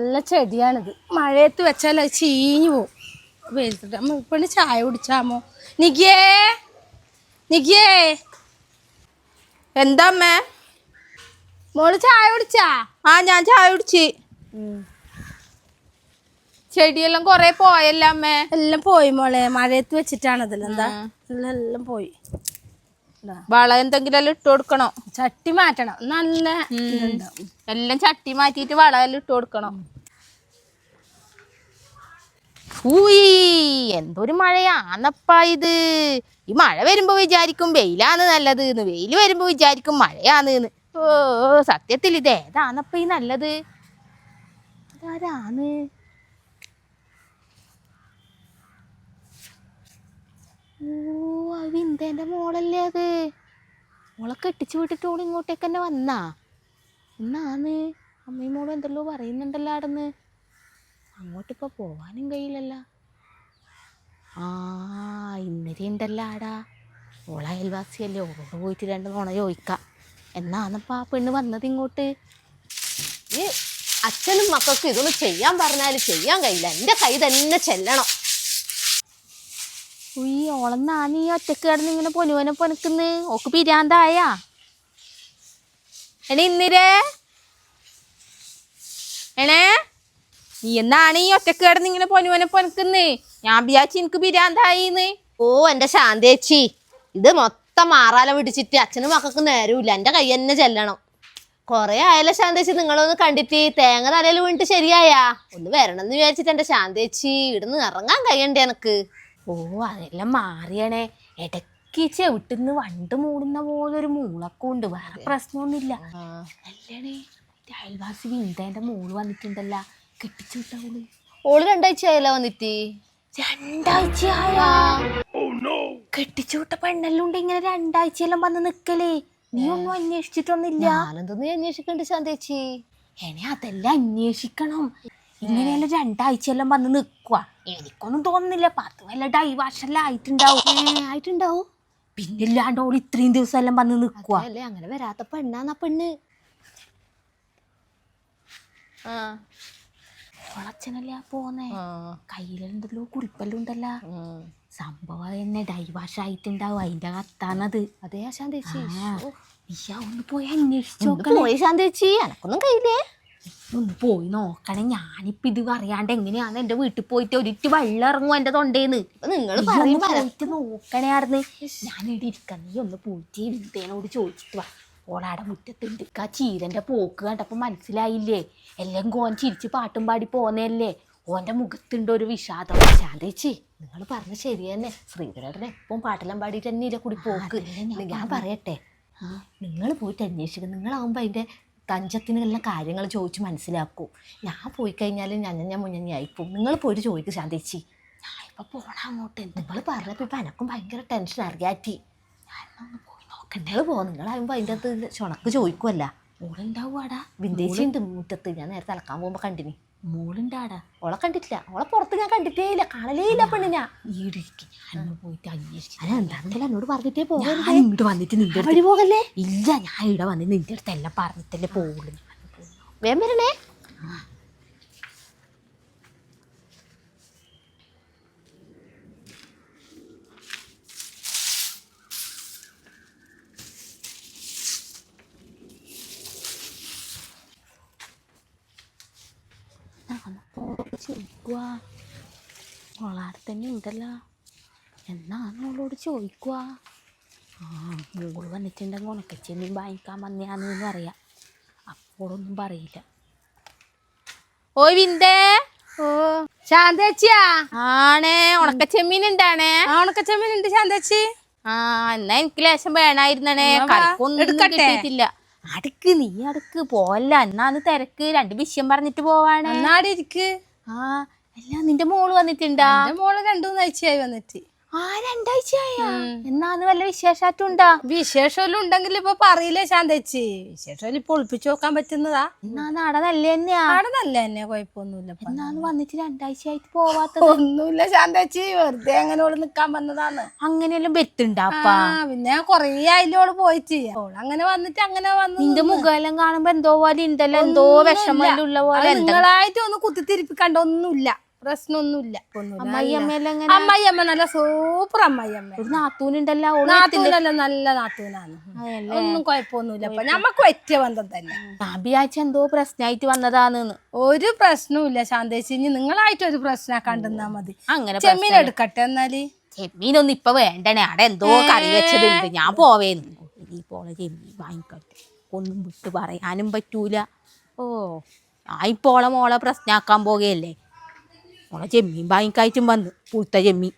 നല്ല ചെടിയാണിത്. മഴയത്ത് വെച്ചാൽ അത് ചീഞ്ഞു പോവും. വെയിലത്തിട്ട് ഇപ്പണ് ചായ കുടിച്ചാമോ നികിയേ നികിയേ എന്താ അമ്മേ? മോൾ ചായ കുടിച്ചാ? ആ ഞാൻ ചായ കുടിച്ച്. ചെടിയെല്ലാം കൊറേ പോയല്ലോ അമ്മേ? എല്ലാം പോയി മോളെ. മഴയത്ത് വെച്ചിട്ടാണതല്ലോ എന്താ? എല്ലാം പോയി. വളം എന്തെങ്കിലും ഇട്ട് കൊടുക്കണോ. ചട്ടി മാറ്റണം. നല്ല. എല്ലാം ചട്ടി മാറ്റിയിട്ട് വളമെല്ലാം ഇട്ട് കൊടുക്കണം. ഊയ് എന്തൊരു മഴയാന്നപ്പാ ഇത്. ഈ മഴ വരുമ്പോ വിചാരിക്കും വെയിലാന്ന് നല്ലത് എന്ന്. വെയിൽ വരുമ്പോ വിചാരിക്കും മഴയാന്ന് എന്ന്. ഓ സത്യത്തിൽ ഇത് ഏതാന്നപ്പ ഈ നല്ലത്? ഇതാരാന്ന്? ഓ മോളല്ലേ അത്? മോളെ കെട്ടിച്ചു വിട്ടിട്ട് ഓൾ ഇങ്ങോട്ടേക്ക് തന്നെ വന്നാ? എന്നാന്ന്? അമ്മയും മോളും എന്തല്ലോ പറയുന്നുണ്ടല്ലോ ആടെന്ന് അങ്ങോട്ട് ഇപ്പൊ പോവാനും കഴിയില്ലല്ല. ആ ഇന്നലെ ഉണ്ടല്ലോ ആടാ. ഓള അയൽവാസിയല്ലേ ഓളോട് പോയിട്ട് രണ്ട് നുണ ചോദിക്കാം. എന്നാന്നപ്പോൾ ആ പെണ്ണ് വന്നത് ഇങ്ങോട്ട്? ഈ അച്ഛനും മക്കൾക്കും ഇതൊന്നും ചെയ്യാൻ പറഞ്ഞാൽ ചെയ്യാൻ കഴിയില്ല. എന്റെ കൈ തന്നെ ചെല്ലണം. ഉയ്യ് ഓളെന്നാ നീ ഒറ്റയ്ക്ക് കിടന്ന് ഇങ്ങനെ പൊനുവനെ പൊനക്കുന്ന്? ഓക്ക് പിരാന്തായ? എണേ ഇന്നിരേ എണേ നീ എന്നാണ് ഈ ഒറ്റയ്ക്ക് കിടന്ന് ഇങ്ങനെ പൊനുവനെ പൊനക്കുന്ന്? ഞാൻ വിചാരിച്ചു എനിക്ക് പിരാന്തായിന്ന്. ഓ എന്റെ ശാന്തേച്ചി ഇത് മൊത്തം മാറാല പിടിച്ചിട്ട് അച്ഛനും മക്കൾക്ക് നേരമില്ല എന്റെ കൈ തന്നെ ചെല്ലണം. കൊറേ ആയാലും ശാന്തേച്ചി നിങ്ങളൊന്ന് കണ്ടിട്ട് തേങ്ങ തലയിൽ വീണിട്ട് ശരിയായാ? ഒന്ന് വരണം എന്ന് വിചാരിച്ചിട്ട് എന്റെ ശാന്തേച്ചി ഇവിടുന്ന് ഇറങ്ങാൻ കഴിയണ്ടേ എനക്ക്? ഓ അതെല്ലാം മാറിയണേ. ഇടയ്ക്ക് ചെവിട്ടുന്ന് വണ്ട് മൂടുന്ന പോലെ ഒരു മൂളക്കം വേറെ പ്രശ്നമൊന്നുമില്ല. അല്ലണേ അയൽവാസി വിന്തേന്റെ മോൾ വന്നിട്ടുണ്ടല്ല. കെട്ടിച്ചു വിട്ടവൾ. ഓൾ രണ്ടാഴ്ച ആയല്ല വന്നിട്ട് രണ്ടാഴ്ച കെട്ടിച്ചു വിട്ട പെണ്ണെല്ലാം ഉണ്ട്. ഇങ്ങനെ രണ്ടാഴ്ചയെല്ലാം വന്ന് നിക്കലേ. നീ ഒന്നും അന്വേഷിച്ചിട്ടൊന്നുമില്ല. ഞാനെന്തൊന്നും അന്വേഷിക്കണ്ട് ശാന്തേച്ചി? എന്നെ അതെല്ലാം അന്വേഷിക്കണം. ഇങ്ങനെയെല്ലാം രണ്ടാഴ്ചയെല്ലാം വന്ന് നിക്കുക എനിക്കൊന്നും തോന്നുന്നില്ല. പത്ത് വല്ല ഡൈവാഷെല്ലാം ആയിട്ടുണ്ടാവും. ആയിട്ടുണ്ടാവും ആയിട്ടുണ്ടാവും. പിന്നില്ലാണ്ട് ഓൾ ഇത്രയും ദിവസം എല്ലാം വന്ന് നിക്കുക അല്ലേ അങ്ങനെ വരാത്ത പെണ്ണാന്നാ പെണ്ണ്. ഓളച്ഛനല്ലേ പോന്നേ? കയ്യിലുണ്ടല്ലോ കുറിപ്പെല്ലാം ഉണ്ടല്ലോ. സംഭവം എന്നെ ഡൈവാഷ് ആയിട്ടുണ്ടാവും. അതിന്റെ കത്താണത് അതേ ശാന്തേച്ചി ആ, ഒന്ന് പോയി അന്വേഷിച്ചു ഒന്ന് നോക്കണേ പോയി ശാന്തേച്ചി. എനക്കൊന്നും കഴിയില്ലേ? ഒന്ന് പോയി നോക്കണേ. ഞാനിപ്പോ ഇത് അറിയാണ്ട് എങ്ങനെയാന്ന് എന്റെ വീട്ടിൽ പോയിട്ട് ഒരിറ്റ് വെള്ളം ഇറങ്ങും എന്റെ തൊണ്ടേന്ന്. നിങ്ങൾ പോയിട്ട് നോക്കണേ ആർന്ന് ഞാൻ ഇവിടെ ഇരിക്കാൻ നീ ഒന്ന് പോയിട്ട് വിന്തേനോട് ചോദിച്ചിട്ട് വാ. ഓളാടെ മുറ്റത്തുണ്ട്. ആ ചീരന്റെ പോക്ക് കണ്ടപ്പോ മനസ്സിലായില്ലേ? എല്ലാം കോൻ ചിരിച്ച് പാട്ടും പാടി പോന്നല്ലേ ഓന്റെ മുഖത്തുണ്ട് ഒരു വിഷാദം. ശാന്തേച്ചി നിങ്ങൾ പറഞ്ഞ ശരി തന്നെ. ശ്രീധരേട്ടൻ എപ്പം പാട്ടെല്ലാം പാടിയിട്ട് തന്നെ ഇല്ല കൂടി പോക്ക്. ഞാൻ പറയട്ടെ. നിങ്ങൾ പോയിട്ട് അന്വേഷിക്കും. നിങ്ങളാവുമ്പോ അതിന്റെ തഞ്ചത്തിന് എല്ലാം കാര്യങ്ങൾ ചോദിച്ച് മനസ്സിലാക്കൂ. ഞാൻ പോയി കഴിഞ്ഞാൽ ഞാൻ ഞാൻ മുന്നേ ആയിപ്പോ നിങ്ങൾ പോയിട്ട് ചോദിക്കും ശാന്തേച്ചി. ഞാൻ ഇപ്പൊ പോണ അങ്ങോട്ട്. നിങ്ങൾ പറഞ്ഞപ്പോ ഇപ്പൊ എനക്കും ഭയങ്കര ടെൻഷൻ അറിയാറ്റി ഞാനൊന്ന് പോയി നോക്കണ്ടേ നിങ്ങൾ പോ. നിങ്ങളാകുമ്പോ അതിന്റെ അകത്ത് ചുണക്ക് ചോദിക്കുമല്ല മോളുണ്ടാവാടാ വിന്തേച്ചി ഉണ്ട് മുറ്റത്ത്. ഞാൻ നേരത്തെ അലക്കാൻ പോകുമ്പോ കണ്ടിനി. മോളുണ്ടാടാ. ഓളെ കണ്ടിട്ടില്ല. ഓളെ പുറത്ത് ഞാൻ കണ്ടിട്ടേ ഇല്ല. കാണലേ ഇല്ല പെണ്ണിനാ. ഈടിരിക്കും. ഞാനൊന്ന് പോയിട്ട് അന്വേഷിച്ചു എന്താണെന്നല്ല എന്നോട് പറഞ്ഞിട്ടേ പോകാൻ ഇങ്ങോട്ട് വന്നിട്ട് നിന്റെ അടുത്ത് പോകല്ലേ? ഇല്ല ഞാൻ ഇവിടെ വന്ന് നിന്റെ അടുത്ത് എല്ലാം പറഞ്ഞിട്ടല്ലേ പോകുള്ളൂ വേം വരണേ. ചോദിക്കുക ഓളാടെ തന്നെ ഉണ്ടല്ലോ എന്നാണ് ഓളോട് ചോദിക്കുക ആ മോൾ വന്നിട്ടുണ്ടെങ്കിൽ ഉണക്കച്ചെമ്മീൻ വാങ്ങിക്കാൻ വന്നയാന്ന് പറയാം. അപ്പോഴൊന്നും പറയില്ല. ഓ വിന്തേ ഓ ശാന്തേച്ചിയാ? ആണേ ഉണക്കച്ചെമ്മീൻ ഉണ്ടാണേ. ആ ഉണക്കച്ചമ്മനുണ്ട് ശാന്തേച്ചി. ആ എന്നാ എനിക്ക് ലേശം വേണായിരുന്നേ? കിട്ടിയിട്ടില്ല. അടുക്ക് നീ അടുക്ക് പോവല്ല. എന്നാന്ന് തിരക്ക്. രണ്ട് വിഷയം പറഞ്ഞിട്ട് പോവാണ്. ഒന്നാടെ ആ അല്ല നിന്റെ മോൾ വന്നിട്ടുണ്ടാ? എന്റെ മോൾ രണ്ടു മൂന്ന് ആഴ്ചയായി വന്നിട്ട്. ആ രണ്ടാഴ്ചയായ? എന്നാന്ന് വല്ല വിശേഷാറ്റുണ്ടാ വിശേഷമെല്ലാം ഉണ്ടെങ്കിൽ ഇപ്പൊ പറയില്ലേ ശാന്തച്ചി? വിശേഷം ഇപ്പൊ ഒളിപ്പിച്ചു നോക്കാൻ പറ്റുന്നതാ. എന്നാ നാട നല്ല തന്നെയാ. അവിടെ നല്ല തന്നെയാ കുഴപ്പമൊന്നുമില്ല. എന്നാന്ന് വന്നിട്ട് രണ്ടാഴ്ചയായിട്ട് പോവാത്തത്. ഒന്നുമില്ല ശാന്തച്ചി വെറുതെ അങ്ങനെ ഓൾ നിക്കാൻ വന്നതാണ്. അങ്ങനെയെല്ലാം ബെത്തുണ്ടാപ്പ പിന്നെ കൊറേ ആയില്ലേ ഓൾ പോയിട്ട്. ഓൾ അങ്ങനെ വന്നിട്ട് അങ്ങനെ വന്നു നിന്റെ മുഖമെല്ലാം കാണുമ്പോ എന്തോ പോലെ ഉണ്ടല്ലോ എന്തോ വിഷമെല്ലാം പോലെ നിങ്ങളായിട്ട് ഒന്ന് കുത്തിത്തിരിപ്പിക്കണ്ട ഒന്നുമില്ല. പ്രശ്നമൊന്നുമില്ല. അമ്മയമ്മ നല്ല സൂപ്പർ അമ്മയമ്മ ഒരു നാത്തൂനുണ്ടല്ലോ ഓൾ നാത്തൂനല്ല നല്ല നാത്തൂനാണ്. ഒന്നും കുഴപ്പമൊന്നുമില്ല. അപ്പൊ ഞമ്മക്ക് പറ്റിയ ബന്ധം തന്നെ. അഭിയാഴ്ച എന്തോ പ്രശ്നമായിട്ട് വന്നതാന്ന്. ഒരു പ്രശ്നവുമില്ല. ശാന്തേശി ഇനി നിങ്ങളായിട്ട് ഒരു പ്രശ്നം കണ്ടെന്നാ മതി. അങ്ങനെ ചെമ്മീൻ എടുക്കട്ടെ എന്നാൽ? ചെമ്മീനൊന്നും ഇപ്പൊ വേണ്ടണേ. അവിടെ എന്തോ കറി വെച്ചതുണ്ട്. ഞാൻ പോവേന്ന്. ഈ പോളെ ചെമ്മീൻ വാങ്ങിക്കട്ടെ. ഒന്നും വിട്ടു പറയാനും പറ്റൂല. ഓ ആയിപ്പോളെ ഇപ്പോളെ മോളെ പ്രശ്നമാക്കാൻ പോകുകയല്ലേ മോളെ ചെമ്മീൻ വാങ്ങിക്കായിട്ടും വന്ന് പൂത്ത ചെമ്മീൻ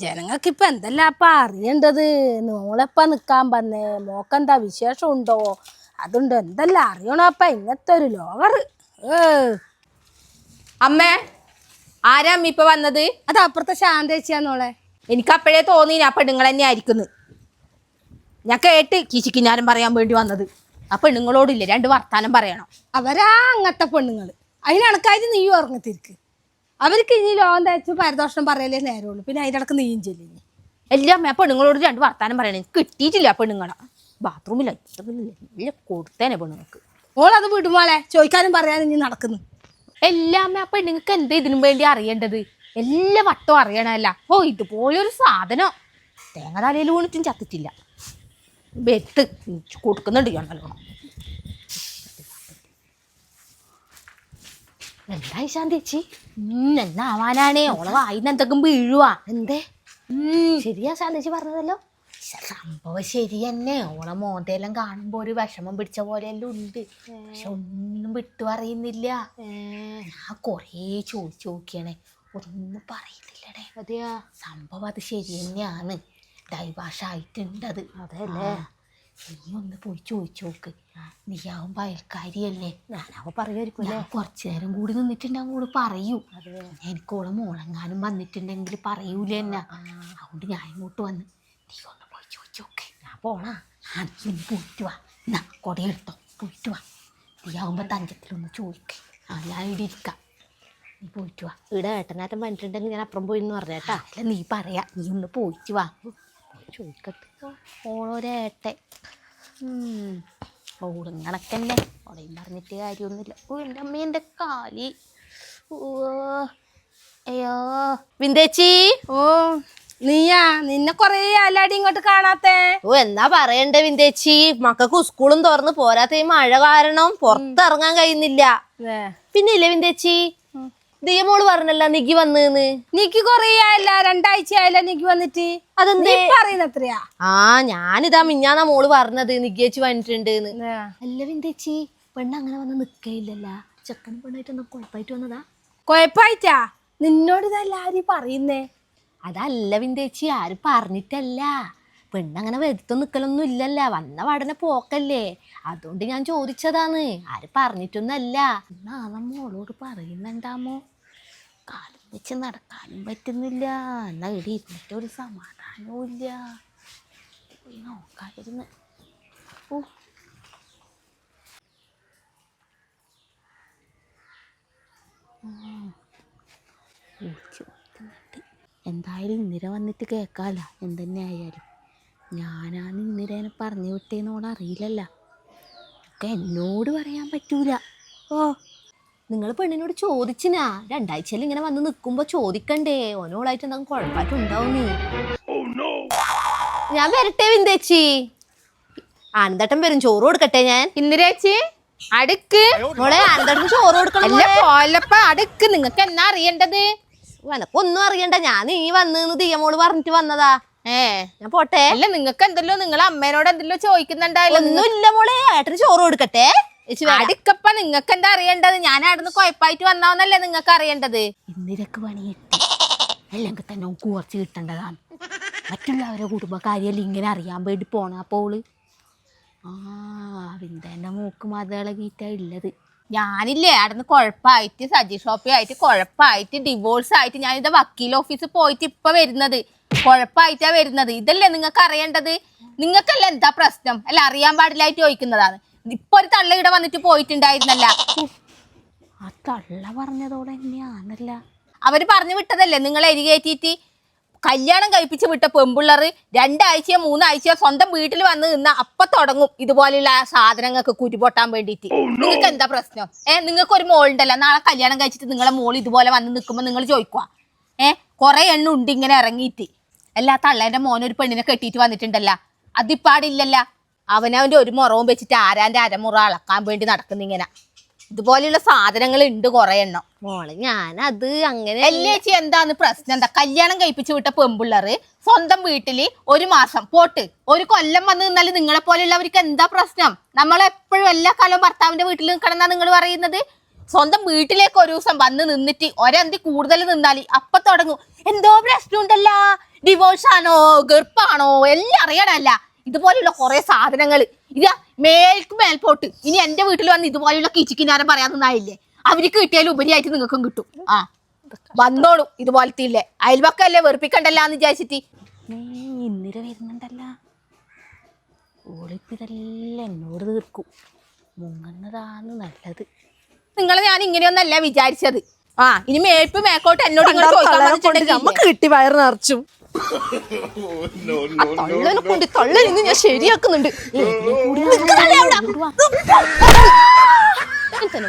ജനങ്ങൾക്ക് ഇപ്പൊ എന്തെല്ലാം അപ്പൊ അറിയേണ്ടത്? മോളെപ്പ നിക്കാൻ വന്നേ? മോക്കെന്താ വിശേഷം ഉണ്ടോ അതുണ്ടോ? എന്തെല്ലാം അറിയണോ അപ്പ ഇങ്ങനത്തെ ഒരു ലോകറ്. ഏ. അമ്മേ ആരാ അമ്മ ഇപ്പൊ വന്നത്? അത് അപ്പുറത്തെ ശാന്തേച്ചിയാന്നോളെ എനിക്ക് അപ്പോഴേ തോന്നി ആ പെണ്ണുങ്ങൾ തന്നെ ആയിരിക്കുന്നു. ഞാൻ കേട്ട് കിശിക്കിഞ്ഞാരം പറയാൻ വേണ്ടി വന്നത്. ആ പെണ്ണുങ്ങളോടില്ലേ? രണ്ട് വർത്താനം പറയണം. അവരാ അങ്ങനത്തെ പെണ്ണുങ്ങൾ. അതിനണക്കായിട്ട് നീ ഉറങ്ങത്തിരിക്ക്. അവർക്ക് ഇനി ലോകം തയ്ച്ച് പരദോഷണം പറയലേ നേരമുള്ളൂ. പിന്നെ അതിന്റെ ഇടയ്ക്ക് നീയും ചെല്ലിഞ്ഞ് എല്ലാം അമ്മ ആ പെണ്ണുങ്ങളോട് രണ്ട് വർത്താനം പറയണേ. കിട്ടിയിട്ടില്ല ആ പെണ്ണുങ്ങളെ ബാത്റൂമിൽ എല്ലാം കൊടുത്തേനെ പെണ്ണുങ്ങൾക്ക്. ഓളത് വിടുമോളെ ചോദിക്കാനും പറയാനും ഇനി നടക്കുന്നു. എല്ലാം അമ്മ ആ പെണ്ണുങ്ങൾക്ക് എന്താ ഇതിനു വേണ്ടി അറിയേണ്ടത്? എല്ലാ വട്ടവും അറിയണമല്ല ഓ ഇതുപോലൊരു സാധനം. തേങ്ങ തലയിൽ വീണിട്ടും ചത്തിട്ടില്ല. വെത്ത് കൊടുക്കുന്നുണ്ട് ഞാൻ നല്ലോണം. എന്തായി ശാന്തിച്ചി എന്നാ ആവാനാണേ. ഓളെ വായിന്ന് എന്തൊക്കെ വീഴുവാ എന്തേ? ശരിയാ ശാന്തിച്ചി പറഞ്ഞതല്ലോ? സംഭവം ശരി തന്നെ. ഓളെ മോന്തയെല്ലാം കാണുമ്പോ ഒരു വിഷമം പിടിച്ച പോലെയെല്ലാം ഉണ്ട്. പക്ഷെ ഒന്നും വിട്ടു പറയുന്നില്ല. ഞാൻ കൊറേ ചോദിച്ചു നോക്കിയാണേ. ഒന്നും പറയുന്നില്ലടേ. അതെയാ? സംഭവം അത് ശരി തന്നെയാണ്. ഡൈവാഷ് ആയിട്ടുണ്ട് അത്. അതല്ലേ? നീ ഒന്ന് പോയി ചോദിച്ചു നോക്ക്. നീയാവുമ്പോ അയൽക്കാരിയല്ലേ? ഞാനാവുമ്പോ പറയുമായിരിക്കും ഞാൻ കുറച്ചു നേരം കൂടി നിന്നിട്ടുണ്ടെങ്കിൽ കൂടെ പറയൂ. എനിക്ക് മുളങ്ങാനും വന്നിട്ടുണ്ടെങ്കിൽ പറയൂല എന്നെ. അതുകൊണ്ട് ഞാൻ ഇങ്ങോട്ട് വന്ന് നീ ഒന്ന് പോയി ചോദിച്ചു നോക്ക്. ഞാൻ പോണാ. ആ നീ ഒന്ന് പോയിട്ട് വാ. എന്നാ കൊടയെടുത്തോ പോയിട്ട് വാ. നീ നീയാവുമ്പോ തഞ്ചത്തിലൊന്ന് ചോദിക്ക്. ആ ഞാൻ ഇവിടെ ഇരിക്കാം. നീ പോയിട്ട് വാ. ഇവിടെ ഏട്ടനാറ്റം പറഞ്ഞിട്ടുണ്ടെങ്കിൽ ഞാൻ അപ്പുറം പോയി എന്ന് പറഞ്ഞേട്ടാ അല്ല നീ പറയാ. നീ ഒന്ന് പോയിട്ട് വാ. പോയി ചോദിക്കട്ടെ ഓളൊരേട്ടെ ഓടും കണക്കന്നെ ഓടെയും പറഞ്ഞിട്ട് കാര്യമൊന്നുമില്ല ഓ എന്റെ അമ്മ എന്റെ കാലി. ഓ അയ്യോ. വിന്തേച്ചി ഓ. നീയാ നിന്നെ കൊറേ അല്ലാടി ഇങ്ങോട്ട് കാണാത്തേ. ഓ എന്നാ പറയണ്ടേ വിന്തേച്ചി മക്കൾക്ക് സ്കൂളും തുറന്ന് പോരാത്ത ഈ മഴ കാരണം പുറത്തിറങ്ങാൻ കഴിയുന്നില്ല. പിന്നെ ഇല്ലേ വിന്തേച്ചി ദിയമോൾ പറഞ്ഞല്ല നിഗി വന്നെന്ന്. നിക്കി കൊറേ ആയല്ല രണ്ടാഴ്ച ആയല്ല നീക്ക് വന്നിട്ട്. അതെന്തേ? നീ പറയുന്ന എത്രയാ ആ ഞാനിതാ മിഞ്ഞാന്നാ മോൾ പറഞ്ഞത് നിഗേച്ചി വന്നിട്ടുണ്ട് അല്ല വിന്തേച്ചി പെണ്ണ് അങ്ങനെ വന്ന് നിക്കയില്ലല്ല. ചെക്കൻ പെണ്ണായിട്ട് എന്താ കുഴപ്പമായിട്ട് വന്നതാ? കൊഴപ്പായിട്ടാ നിന്നോട് ഇതെല്ലാരും പറയുന്നേ. അതല്ല വിന്തേച്ചി ആരും പറഞ്ഞിട്ടല്ല. പെണ്ണങ്ങനെ വെറുതെ നിക്കലൊന്നും ഇല്ലല്ല വന്ന പാടനെ പോക്കല്ലേ. അതുകൊണ്ട് ഞാൻ ചോദിച്ചതാണ് ആര് പറഞ്ഞിട്ടൊന്നല്ല. എന്നാ മോളോട് പറയുന്നുണ്ടാമോ കാലം വെച്ച് നടക്കാനും പറ്റുന്നില്ല. എന്നാൽ ഇവിടെ ഇരുന്നിട്ട് ഒരു സമാധാനവും ഇല്ല. നോക്കാതിരുന്ന് ഓ. എന്തായാലും ഇന്ദിര വന്നിട്ട് കേൾക്കാല എന്തെന്നെ ആയാലും. ഞാനാണ് ഇന്ദിരേനെ പറഞ്ഞു വിട്ടേന്നോട് അറിയില്ലല്ല. ഒക്കെ എന്നോട് പറയാൻ പറ്റൂല. ഓ. നിങ്ങൾ പെണ്ണിനോട് ചോദിച്ചിനാ. രണ്ടാഴ്ചയിൽ ഇങ്ങനെ വന്ന് നിൽക്കുമ്പോ ചോദിക്കണ്ടേ. ഓനോളായിട്ട് എന്തെങ്കിലും കുഴപ്പമായിട്ടുണ്ടാവുന്നേ ഞാൻ വരട്ടെ വിന്തേച്ചി ആനന്ദട്ടൻ വരും. ചോറ് കൊടുക്കട്ടെ ഞാൻ. ഇന്ദിരേച്ചി അടുക്ക്. മോളെ ആനന്ദട്ടൻ ചോറ് കൊടുക്കണം പോലപ്പ അടുക്ക്. നിങ്ങക്ക് എന്നാ അറിയേണ്ടത്? ഒന്നും അറിയണ്ട. ഞാൻ നീ വന്ന് ദിയമോൾ പറഞ്ഞിട്ട് വന്നതാ. ഏ. ഞാൻ പോട്ടെ. അല്ല നിങ്ങക്ക് എന്തല്ലോ നിങ്ങളെ അമ്മേനോട് എന്തല്ലോ ചോദിക്കുന്നുണ്ടായില്ല ഒന്നുമില്ല മോളെ. ഏട്ടന് ചോറ് കൊടുക്കട്ടെ. അടുക്കപ്പ നിങ്ങക്ക് എന്താ അറിയേണ്ടത്? ഞാൻ അവിടുന്ന് കുഴപ്പമായിട്ട് വന്നാവുന്നല്ലേ നിങ്ങക്ക് അറിയേണ്ടത്? ഇന്ദിരക്ക് പണി കിട്ടി. അല്ലെങ്കിൽ തന്നെ കുറച്ച് കിട്ടേണ്ടതാണ്. മറ്റുള്ളവരെ കുടുംബക്കാരിയല്ല ഇങ്ങനെ അറിയാൻ വേണ്ടി പോണ പോൾ. ആ ആ വിന്തേന്റെ മൂക്ക് വീട്ടാ ഉള്ളത്. ഞാനില്ലേ അവിടുന്ന് കുഴപ്പമായിട്ട് സജി ഷോപ്പി ആയിട്ട് കുഴപ്പമായിട്ട് ഡിവോഴ്സ് ആയിട്ട് ഞാൻ ഇത് വക്കീൽ ഓഫീസിൽ പോയിട്ട് ഇപ്പൊ വരുന്നത്. കുഴപ്പമായിട്ടാ വരുന്നത്. ഇതല്ലേ നിങ്ങൾക്ക് അറിയേണ്ടത്? നിങ്ങൾക്കല്ല എന്താ പ്രശ്നം? അല്ല അറിയാൻ പാടില്ലായിട്ട് ചോദിക്കുന്നതാണ്. ഇപ്പൊ ഒരു തള്ള ഇവിടെ വന്നിട്ട് പോയിട്ടുണ്ടായിരുന്നല്ല. ആ തള്ള പറഞ്ഞതോടെ തന്നെയാണല്ല അവർ പറഞ്ഞു വിട്ടതല്ലേ നിങ്ങൾ എരികേറ്റിട്ട് കല്യാണം കഴിപ്പിച്ച് വിട്ട പെമ്പിള്ളറ് രണ്ടാഴ്ചയോ മൂന്നാഴ്ചയോ സ്വന്തം വീട്ടിൽ വന്ന് നിന്ന അപ്പൊ തുടങ്ങും ഇതുപോലെയുള്ള സാധനങ്ങൾക്ക് കുരുപൊട്ടാൻ വേണ്ടിയിട്ട്. നിങ്ങൾക്ക് എന്താ പ്രശ്നം? ഏ നിങ്ങൾക്ക് ഒരു മോളുണ്ടല്ലോ നാളെ കല്യാണം കഴിച്ചിട്ട് നിങ്ങളെ മോൾ ഇതുപോലെ വന്ന് നിൽക്കുമ്പോൾ നിങ്ങൾ ചോദിക്കുക ഏ കുറെ എണ്ണ ഉണ്ട് ഇങ്ങനെ ഇറങ്ങിയിട്ട്. എല്ലാ തള്ളേന്റെ മോനൊരു ഒരു പെണ്ണിനെ കെട്ടിയിട്ട് വന്നിട്ടുണ്ടല്ല. അതിപ്പാടില്ലല്ല. അവനവന്റെ ഒരു മുറവും വെച്ചിട്ട് ആരാന്റെ അരമുറ അളക്കാൻ വേണ്ടി നടക്കുന്നിങ്ങനെ ഇതുപോലെയുള്ള സാധനങ്ങൾ ഉണ്ട് കുറെ എണ്ണം. മോളെ ഞാനത് അങ്ങനെ എല്ലേച്ചി എന്താന്ന് പ്രശ്നം എന്താ? കല്യാണം കഴിപ്പിച്ചു വിട്ട പെമ്പിള്ളറ് സ്വന്തം വീട്ടിൽ ഒരു മാസം പോട്ട് ഒരു കൊല്ലം വന്ന് നിന്നാൽ നിങ്ങളെ പോലെയുള്ളവർക്ക് എന്താ പ്രശ്നം? നമ്മളെപ്പോഴും എല്ലാ കാലവും ഭർത്താവിന്റെ വീട്ടിൽ നിൽക്കണമെന്നാ നിങ്ങൾ പറയുന്നത്? സ്വന്തം വീട്ടിലേക്ക് ഒരു ദിവസം വന്ന് നിന്നിട്ട് ഒരന്തി കൂടുതൽ നിന്നാൽ അപ്പൊ തുടങ്ങും. എന്തോ പ്രശ്നം ഉണ്ടല്ല ഡിവോഴ്സ് ആണോ? ഗർഭാണോ എല്ലാം അറിയണല്ല ഇതുപോലെയുള്ള കുറെ സാധനങ്ങൾ ഇത് മേൽക്ക് മേൽപോട്ട്. ഇനി എന്റെ വീട്ടിൽ വന്ന് ഇതുപോലെയുള്ള കിച്ചിക്കിനാരം പറയാൻ നിന്നായില്ലേ? അവർക്ക് കിട്ടിയാലും ഉപരിയായിട്ട് നിങ്ങൾക്കും കിട്ടും. ആ. വന്നോളൂ ഇതുപോലത്തെ ഇല്ലേ അയൽവക്കല്ലേ വെറുപ്പിക്കണ്ടല്ലാന്ന് വിചാരിച്ചിട്ട്. നീ ഇന്നിര വരുന്നുണ്ടല്ല. ഓളിപ്പിതെല്ലാം എന്നോട് തീർക്കും. മുങ്ങുന്നതാണ് നല്ലത്. നിങ്ങൾ ഞാൻ ഇങ്ങനെയൊന്നല്ല വിചാരിച്ചത്. ആ ഇനി മേൽപ്പ് മേക്കോട്ട് എന്നോട് നമുക്ക് കിട്ടി വയറ് നിറച്ചും. തള്ളനെ കൊണ്ട് തള്ളനെ ഞാൻ ശരിയാക്കുന്നുണ്ട്. തന്നെ